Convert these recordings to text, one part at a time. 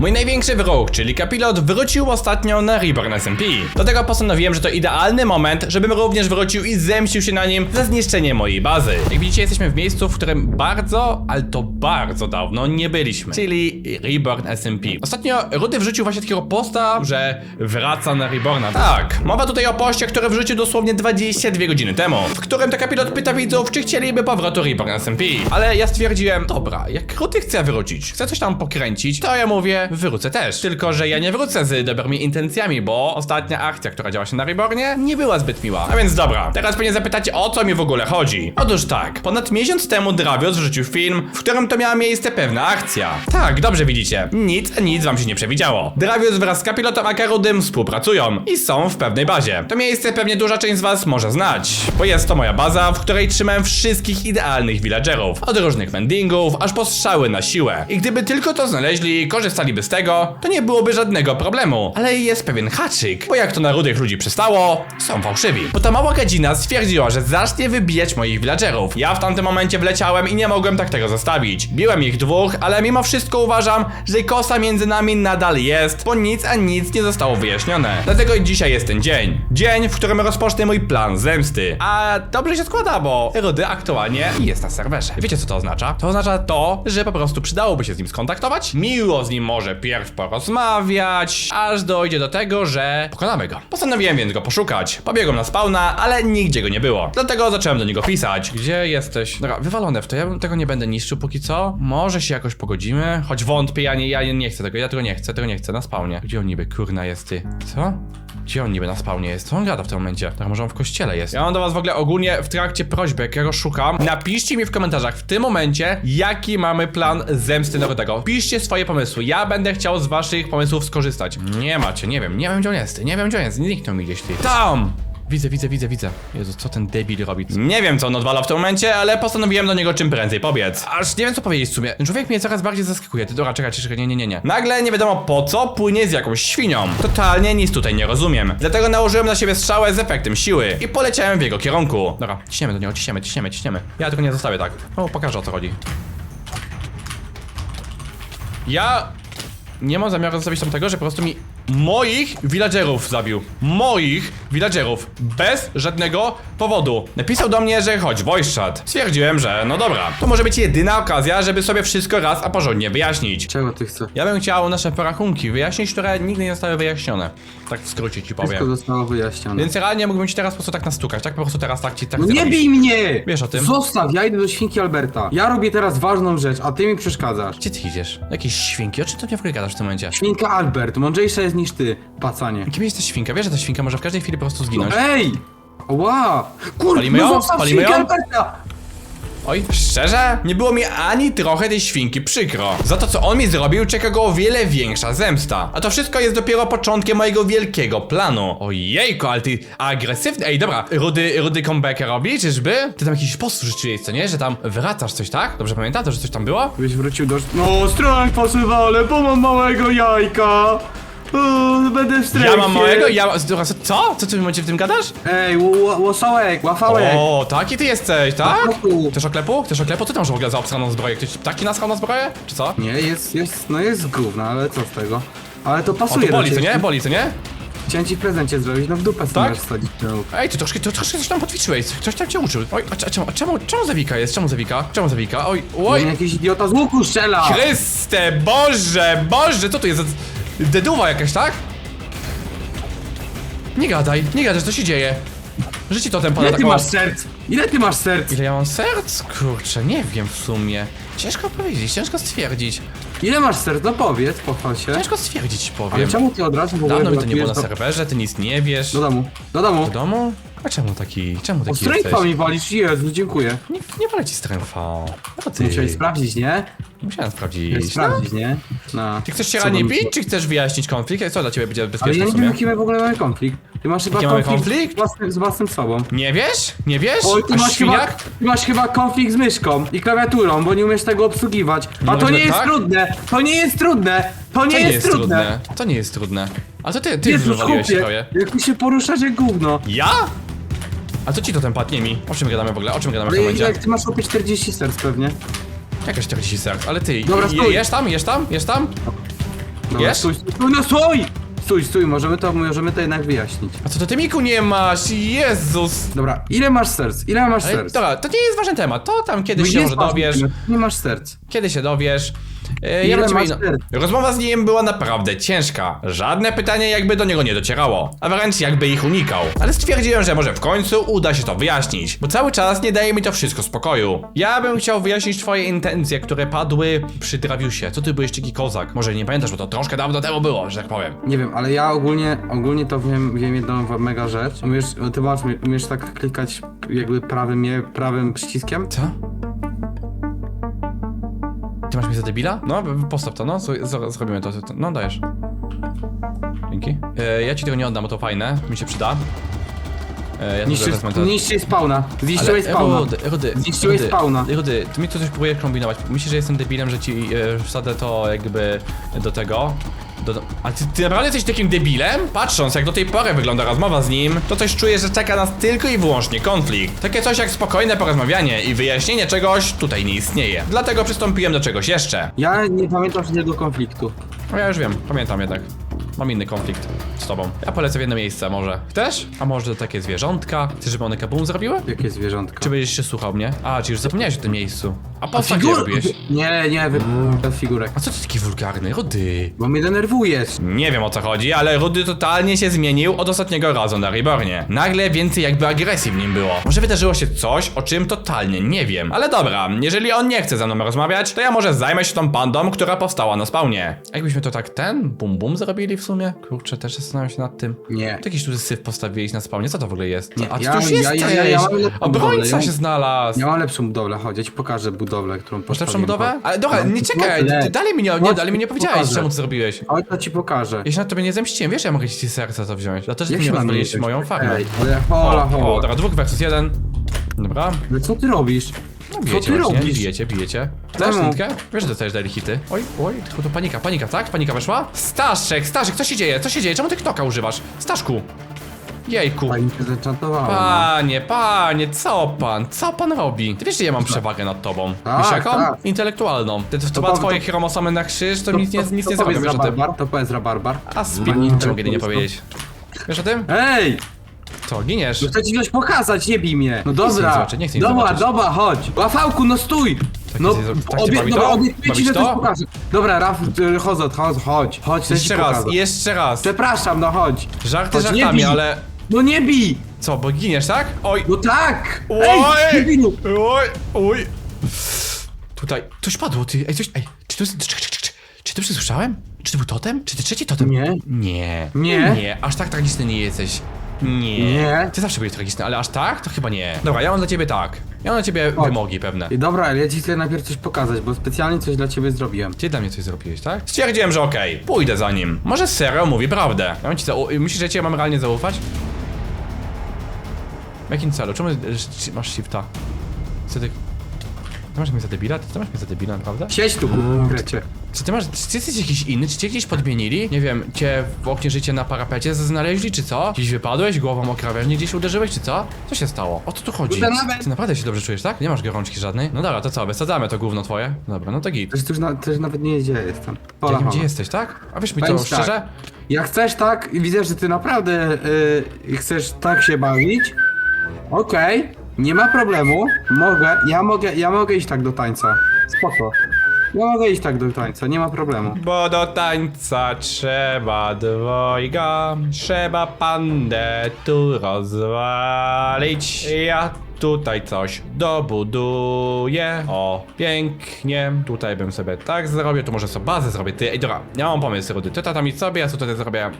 Mój największy wróg, czyli kapilot, wrócił ostatnio na Reborn SMP. Dlatego postanowiłem, że to idealny moment, żebym również wrócił i zemścił się na nim za zniszczenie mojej bazy. Jak widzicie, jesteśmy w miejscu, w którym bardzo, ale to bardzo dawno nie byliśmy. Czyli Reborn SMP. Ostatnio Rudy wrzucił właśnie takiego posta, że wraca na Reborna. Tak, mowa tutaj o poście, który wrzucił dosłownie 22 godziny temu, w którym to kapilot pyta widzów, czy chcieliby powrotu Reborn SMP. Ale ja stwierdziłem, dobra, jak Rudy chce wrócić, chce coś tam pokręcić, to ja mówię, wrócę też. Tylko, że ja nie wrócę z dobrymi intencjami, bo ostatnia akcja, która działa się na Rebornie, nie była zbyt miła. A więc dobra, teraz pewnie zapytacie, o co mi w ogóle chodzi. Otóż tak, ponad miesiąc temu Dravios wrzucił film, w którym to miała miejsce pewna akcja. Tak, dobrze widzicie. Nic, nic wam się nie przewidziało. Dravios wraz z kapilotem Akarudym współpracują i są w pewnej bazie. To miejsce pewnie duża część z was może znać, bo jest to moja baza, w której trzymałem wszystkich idealnych villagerów. Od różnych vendingów, aż po strzały na siłę. I gdyby tylko to znaleźli i korzystaliby z tego, to nie byłoby żadnego problemu. Ale jest pewien haczyk, bo jak to na rudych ludzi przystało, są fałszywi. Bo ta mała gadzina stwierdziła, że zacznie wybijać moich villagerów. Ja w tamtym momencie wleciałem i nie mogłem tak tego zostawić. Biłem ich dwóch, ale mimo wszystko uważam, że kosa między nami nadal jest, bo nic a nic nie zostało wyjaśnione. Dlatego dzisiaj jest ten dzień. Dzień, w którym rozpocznę mój plan zemsty. A dobrze się składa, bo Rudy aktualnie jest na serwerze. Wiecie co to oznacza? To oznacza to, że po prostu przydałoby się z nim skontaktować, miło z nim może pierw porozmawiać, aż dojdzie do tego, że pokonamy go. Postanowiłem więc go poszukać. Pobiegłem na spawna, ale nigdzie go nie było. Dlatego zacząłem do niego pisać. Gdzie jesteś? Dobra, wywalone w to, ja tego nie będę niszczył póki co. Może się jakoś pogodzimy, choć wątpię, ja nie, ja nie chcę tego, ja tego nie chcę, tego nie chcę, na spawnie. Gdzie on niby, kurna, jest ty? Co? Gdzie on niby na spawnie jest? Co on gada w tym momencie? Tak, może on w kościele jest. Ja mam do was w ogóle ogólnie w trakcie prośbę, jak ja go szukam. Napiszcie mi w komentarzach w tym momencie, jaki mamy plan zemsty Narodowego. Piszcie swoje pomysły. Ja będę chciał z waszych pomysłów skorzystać. Nie macie, nie wiem, nie wiem gdzie on jest. Nie wiem gdzie on jest. Zniknął mi gdzieś ty. Tam! Widzę, widzę, widzę, widzę. Jezu, co ten debil robi? Nie wiem, co on odwala w tym momencie, ale postanowiłem do niego czym prędzej pobiec. Aż nie wiem, co powiedzieć w sumie. Ten człowiek mnie coraz bardziej zaskakuje. Ty, dobra, czekaj, czekaj, nie, nie, nie, nie. Nagle nie wiadomo po co płynie z jakąś świnią. Totalnie nic tutaj nie rozumiem. Dlatego nałożyłem na siebie strzałę z efektem siły i poleciałem w jego kierunku. Dobra, ciśniemy do niego, ciśniemy, ciśniemy, ciśniemy. Ja tego nie zostawię tak. O, pokażę o co chodzi. Ja nie mam zamiaru zostawić tam tego, że po prostu mi moich villagerów zabił. Moich villagerów. Bez żadnego powodu. Napisał do mnie, że chodź, chat. Stwierdziłem, że no dobra. To może być jedyna okazja, żeby sobie wszystko raz a porządnie wyjaśnić. Czego ty chcesz? Ja bym chciał nasze porachunki wyjaśnić, które nigdy nie zostały wyjaśnione. Tak w skrócie ci Wszystko powiem. zostało wyjaśnione. Więc realnie mógłbym ci teraz po prostu tak nastukać, tak po prostu teraz tak ci tak No nie bij mnie! Wiesz o tym? Zostaw, ja idę do świnki Alberta. Ja robię teraz ważną rzecz, a ty mi przeszkadzasz. Gdzie ty idziesz? Jakieś świnki? O czym to nie w ogóle gadasz w tym momencie? Świnka Albert, mądrzejsza jest niż ty, pacanie. Kim jest ta świnka? Wiesz, że ta świnka może w każdej chwili po prostu No zginąć. ej! Ła! Kurde, Palimy no ją? zostaw Palimy świnkę ją? Alberta! Oj, szczerze? Nie było mi ani trochę tej świnki przykro. Za to, co on mi zrobił, czeka go o wiele większa zemsta. A to wszystko jest dopiero początkiem mojego wielkiego planu. Ojejku, ale ty agresywny. Ej, dobra, rudy, rudy comeback robi, czyżby? Ty tam jakiś post rzuciłeś, co nie? Że tam wracasz coś, tak? Dobrze pamiętam, to, że coś tam było? Byś wrócił do... No, strąg posywale, bo mam małego jajka! Uuu, będę w strefie. Ja mam małego, ja mam... Co? Co? Co ty w tym gadasz? Ej, ł- ł- łosałek, łafałek! O, taki ty jesteś, tak? Chłopaku. Chcesz oklepu? Chcesz oklepu? Co ty masz w ogóle za obsraną zbroję? Ktoś taki nasrał na zbroję? Czy co? Nie, jest, jest, no jest gówno, ale co z tego? Ale to O, pasuje to boli, do co ciebie. nie? Boli, co nie? Chciałem ci w prezencie zrobić, no w dupę Tak? tak? wsadzić Ej, ty troszkę, to troszkę coś tam potwiczyłeś, ktoś tam cię uczył. Oj, a, a czemu, a czemu, czemu zawika jest? Czemu zawika? Czemu zawika? Oj, Oj. oj! Jakiś idiota z łuku strzela! Chryste, Boże, Boże, co tu jest? Deduwa jakaś, tak? Nie gadaj, nie gadaj, co się dzieje? Życie totem pada Ile ty taką... masz serc? Ile ty masz serc? Ile ja mam serc? Kurczę, nie wiem w sumie. Ciężko powiedzieć, ciężko stwierdzić. Ile masz serc? No powiedz, pochwal się. Ciężko stwierdzić, Ale powiem. czemu ty od razu w ogóle Dawno mi to nie było na wylatujesz serwerze, ty nic nie wiesz. do, do domu? Do domu. Do domu? A czemu taki, czemu O taki jesteś? mi walisz, Jezu, dziękuję. Nie, nie wolę ci strengtha. No ty. Musiałeś sprawdzić, nie? Musiałem Musiałeś sprawdzić. No. sprawdzić, nie? No. Ty chcesz się Co realnie tam- bić, czy chcesz wyjaśnić konflikt? Co dla ciebie będzie Ale bezpieczne ja w nie sumie? wiem, jaki my w ogóle mamy konflikt. Ty masz chyba Jaki mamy konflikt, konflikt? Z, własnym, z własnym sobą. Nie wiesz? Nie wiesz? Oj, ty A masz, chyba, świniak? ty masz chyba konflikt z myszką i klawiaturą, bo nie umiesz tego obsługiwać. A No to może nie jest tak? trudne! To nie jest trudne! To nie, To nie jest, trudne! To nie jest trudne. A to ty, ty Jezus, wywaliłeś chłopie, jak ty się poruszasz jak gówno. Ja? A co ci to ten padnie mi? O czym gadamy w ogóle? O czym gadamy w Ale tym momencie? jak ty masz chłopie 40 serc pewnie. Jakaś 40 serc, ale ty, Dobra, je, stój. jesz tam, jesz tam, jesz tam? Dobra, Wiesz? Stój, stój, stój, no stój! Stój, stój, możemy to, możemy to jednak wyjaśnić. A co to ty Miku nie masz? Jezus! Dobra, ile masz serc? Ile masz Ale, serc? dobra, to nie jest ważny temat, to tam No kiedyś się jest może ważny dowiesz. temat. Nie masz serc. Kiedy się dowiesz? E, Ile masz serc? Rozmowa z nim była naprawdę ciężka. Żadne pytanie jakby do niego nie docierało, a wręcz jakby ich unikał. Ale stwierdziłem, że może w końcu uda się to wyjaśnić, bo cały czas nie daje mi to wszystko spokoju. Ja bym chciał wyjaśnić twoje intencje, które padły przy Draviusie. Co ty byłeś taki kozak? Może nie pamiętasz, bo to troszkę dawno temu było, że tak powiem. Nie wiem, ale ja ogólnie, ogólnie to wiem, wiem jedną wa- mega rzecz. Umiesz, ty masz, umiesz tak klikać jakby prawym, je, prawym przyciskiem? Co? Ty masz mnie za debila? No, postaw to, no, z- z- zrobimy to. to- No, dajesz. Dzięki. E, ja ci tego nie oddam, bo to fajne, mi się przyda. E, ja to Niszczysz, wezmę spawna. Zniszczyłeś Ale, spawna. Rudy, Rudy, Zniszczyłeś Rudy, spawna. Rudy, ty mi tu coś próbujesz kombinować. Myślisz, że jestem debilem, że ci e, wsadzę to jakby do tego? Do, a ty, ty naprawdę jesteś takim debilem? Patrząc, jak do tej pory wygląda rozmowa z nim, to coś czuję, że czeka nas tylko i wyłącznie konflikt. Takie coś jak spokojne porozmawianie i wyjaśnienie czegoś tutaj nie istnieje. Dlatego przystąpiłem do czegoś jeszcze. Ja nie pamiętam żadnego konfliktu. No ja już wiem, pamiętam jednak. Mam inny konflikt z tobą. Ja polecę w jedno miejsce może. Chcesz? A może takie zwierzątka? Chcesz, żeby one kabum zrobiły? Jakie zwierzątka? Czy będziesz się słuchał mnie? A, czy już zapomniałeś o tym miejscu? A po co Figur- nie robiłeś? Nie, nie, wy... bez figurek. A co ty taki wulgarny, Rudy? Bo mnie denerwujesz. Nie wiem o co chodzi, ale Rudy totalnie się zmienił od ostatniego razu na Rebornie. Nagle więcej jakby agresji w nim było. Może wydarzyło się coś, o czym totalnie nie wiem. Ale dobra, jeżeli on nie chce ze mną rozmawiać, to ja może zajmę się tą pandą, która powstała na spawnie. Jakbyśmy to tak ten, bum bum zrobili w sumie? Kurczę, też zastanawiam się nad tym. Nie. To jakiś tu syf postawiłeś na spawnie, co to w ogóle jest? Nie, A ty ja- tu już ja- jesteś! ja- ja- ja mam lepszą Obrońca budowlę, się znalazł! Ja mam lepszą budowlę, chodź, ja ci pokażę budowlę, którą Masz lepszą postawiłem. budowę? Ale dobra, Mam nie czekaj, budowlę. ty dalej mi nie, nie, Chodź, dalej mi nie powiedziałeś, pokażę. czemu to zrobiłeś. Chodź, to ci pokażę. Ja się na tobie nie zemściłem, wiesz, ja mogę ci serca to wziąć. Dlatego, że Jak ty się mi mam rozwaliłeś nie moją farmę. Ej, ale hola, O, o, hola. dobra, dwóch versus jeden. Dobra. Ale co ty robisz? No, Co bijecie ty właśnie, robisz? bijecie, bijecie. Dasz Czemu? nitkę? Wiesz, że dostajesz dali hity. Oj, oj, tylko to panika, panika, tak? Panika weszła? Staszek, Staszek, co się dzieje? Co się dzieje? Czemu ty knoka używasz? Staszku. Jejku. Pani się zenchantowała. Panie, panie, co pan? Co pan robi? Ty wiesz, że ja mam przewagę nad tobą. Tak, Wiesz jaką? tak. Intelektualną. Ty to, to, To ma twoje to- chromosomy na krzyż, to, To- nic nie, to- nic to nie wiesz o tym. rabarbar, To powiedz rabarbar. A spin, czemu kiedy nie powiedzieć? Wiesz o tym? Ej! Co, giniesz? No chcę ci coś pokazać, nie bij mnie. No chcę nic dobra. zobaczyć, nie chcę nic dobra, zobaczyć. dobra, chodź. Rafałku, no stój! No, cię- tak cię obie, bawi dobra, to? obiecuję ci, że to? coś pokażę. Dobra, Raf, y, chodź, chodź, chodź, chodź, chcę ci Jeszcze raz, pokazać. jeszcze raz. Przepraszam, no chodź. Żarty Chodź, nie żartami, bij. ale... No nie bij! Co, bo giniesz, tak? Oj, No tak! Oj! Ej, debilu! oj, oj. Tutaj, coś padło, ty, ej, coś, ej, czy to jest, czekaj, czekaj, czekaj, czy to przesłyszałem? Czy to był totem? Czy to trzeci totem? Nie. Nie. Nie. Nie, aż tak tragiczny nie jesteś. Nie. Nie. Ty zawsze byłeś tragiczny, ale aż tak? To chyba nie. Dobra, ja mam dla ciebie tak. Ja mam dla ciebie Chodź. wymogi pewne. I Dobra, ale ja ci chcę najpierw coś pokazać, bo specjalnie coś dla ciebie zrobiłem. Ty dla mnie coś zrobiłeś, tak? Stwierdziłem, że okej, pójdę za nim. Może Sero mówi prawdę. Ja mam ci zau- Myślisz, że cię mam realnie zaufać? W jakim celu? Czemu sz- masz shifta? Co ty... Ty masz mnie za debila? Ty masz mnie za debila, naprawdę? Siedź tu, krecie. Czy ty masz... Czy ty jesteś jakiś inny? Czy cię gdzieś podmienili? Nie wiem, cię w oknie życia na parapecie znaleźli, czy co? Gdzieś wypadłeś, głową o krawężnik gdzieś uderzyłeś, czy co? Co się stało? O co tu chodzi? Kurde, nawet- Ty naprawdę się dobrze czujesz, tak? Nie masz gorączki żadnej? No dobra, to co? Wysadzamy to gówno twoje? Dobra, no to git. Też, też, na, też nawet nie wiedział, gdzie jestem. Jakim gdzie jesteś, tak? A wiesz mi Powiem to ci tak. szczerze? Jak chcesz tak, i widzę, że ty naprawdę y, chcesz tak się bawić, okej, nie ma problemu, mogę, ja mogę, ja mogę iść tak do tańca, spoko. Ja mogę iść tak do tańca, nie ma problemu. Bo do tańca trzeba dwojga, trzeba pandę tu rozwalić. Ja tutaj coś dobuduję. O, pięknie. Tutaj bym sobie tak zrobił, tu może sobie bazę zrobię. Ty, ej, dobra, ja mam pomysł, Rudy. Ty tam idź sobie, ja sobie tutaj zrobię e,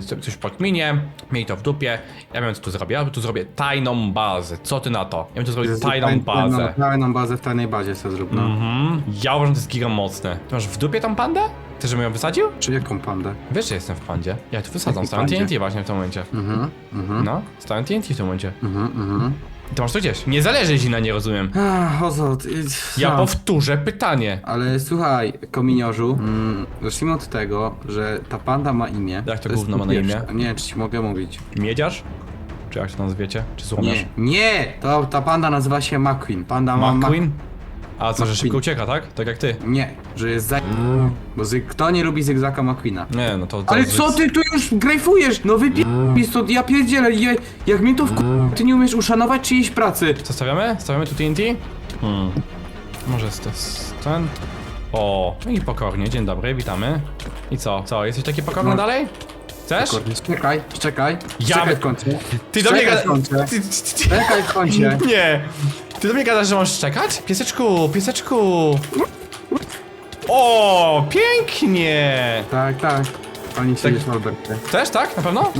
co- coś po kminie, miej to w dupie. Ja wiem, co tu zrobię. Ja tu zrobię tajną bazę. Co ty na to? Ja bym tu zrobił tajną bazę. Tajną bazę w tajnej bazie sobie zrób, no. Mhm. Ja uważam, że to jest giga mocne. Ty masz w dupie tą pandę? Ty, żebym ją wysadził? Czy jaką pandę? Wiesz, że jestem w pandzie. Ja tu wysadzam, pandzie? TNT właśnie w tym momencie. Mhm, mhm, No, stałem TNT w tym momencie. mhm, mhm. Ty masz to gdzieś. Nie zależy ci na nie, rozumiem. Ach, o co? ty- Ja powtórzę pytanie. Ale słuchaj, kominiorzu, mm, zacznijmy od tego, że ta panda ma imię. Jak to jest gówno ma na pierwsze. imię? Nie wiem, czy ci mogę mówić. Miedziarz? Czy jak się nazwiecie? Czy złomiarz? Nie, nie! To ta panda nazywa się McQueen. Panda ma McQueen? A co, że szybko ucieka, tak? Tak jak ty. Nie, że jest za... Bo zy... kto nie lubi Zygzaka McQueena? Nie, no to... to Ale co ty tu już grejfujesz? No wypij stąd, ja pierdzielę, je, jak mnie to w... Ty nie umiesz uszanować czyjejś pracy. Co stawiamy? Stawiamy tu TNT? Hmm. Może jest to s- ten? O, no i pokornie, dzień dobry, witamy. I co? Co, jesteś taki pokorny No. dalej? Chcesz? Kurde, Czekaj, czekaj. Ja- Czekaj w kącie. Ty do mnie Czekaj w gadasz... kącie. Ty, ty, ty, Czekaj w kącie. nie! Ty do mnie gadasz, że możesz czekać? Pieseczku, pieseczku! O, pięknie! Tak, tak. Siedzisz w Albercie. Chcesz, tak? Na pewno?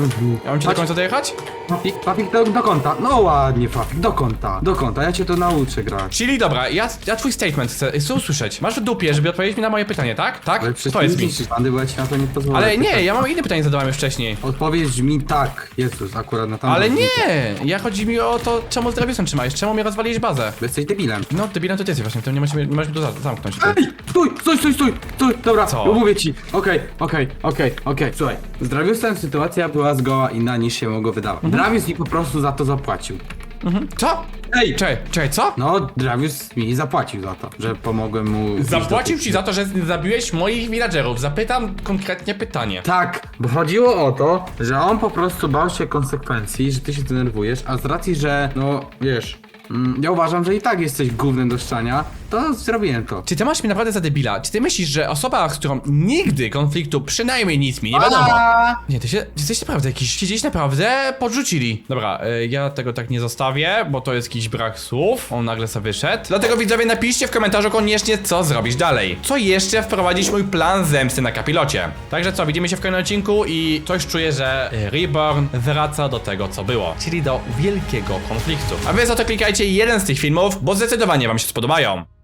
Ja mam cię do końca dojechać? Fafik, Fafik do, do kąta. No ładnie, Fafik, do kąta. Do kąta, ja cię to nauczę grać. Czyli dobra, ja, ja twój statement chcę, chcę usłyszeć. Masz w dupie, żeby odpowiedzieć mi na moje pytanie, tak? Tak? Ale Powiedz nie mi. bandy, bo ja ci na to nie pozwolę. Ale nie, ja mam inne pytanie zadawałem wcześniej. Odpowiedz mi tak. Jezus, akurat na tam. Ale nie! Ja chodzi mi o to, czemu z Draviusem trzymałeś, czemu mi rozwaliłeś bazę? Bo Jesteś debilem. No, debilem to ty jesteś właśnie, to nie masz, nie masz mi tu za- zamknąć. Ej! Stój, stój, stój, stój, stój, dobra, Co? no mówię ci. Okej, okej, okej, okej. Słuchaj, z Draviusem sytuacja była zgoła inna niż się mogło wydawać. Dravius mi po prostu za to zapłacił. Co? Ej! Czekaj, czekaj, co? No, Dravius mi zapłacił za to, że pomogłem mu... iść do Zapłacił tych- ci za to, że zabiłeś moich villagerów. Zapytam konkretnie pytanie. Tak, bo chodziło o to, że on po prostu bał się konsekwencji, że ty się denerwujesz, a z racji, że, no, wiesz, mm, ja uważam, że i tak jesteś gównem do szczania, to zrobiłem to. Czy ty masz mnie naprawdę za debila? Czy ty myślisz, że osoba, z którą nigdy konfliktu, przynajmniej nic mi nie wiadomo. A! Nie, ty się, ty jesteś naprawdę jakiś, ci gdzieś naprawdę podrzucili. Dobra, y, ja tego tak nie zostawię, bo to jest jakiś brak słów. On nagle sobie wyszedł. Dlatego widzowie napiszcie w komentarzu koniecznie, co zrobić dalej. Co jeszcze wprowadzić mój plan zemsty na kapilocie. Także co, widzimy się w kolejnym odcinku i coś czuję, że Reborn wraca do tego, co było. Czyli do wielkiego konfliktu. A wy za to klikajcie jeden z tych filmów, bo zdecydowanie wam się spodobają.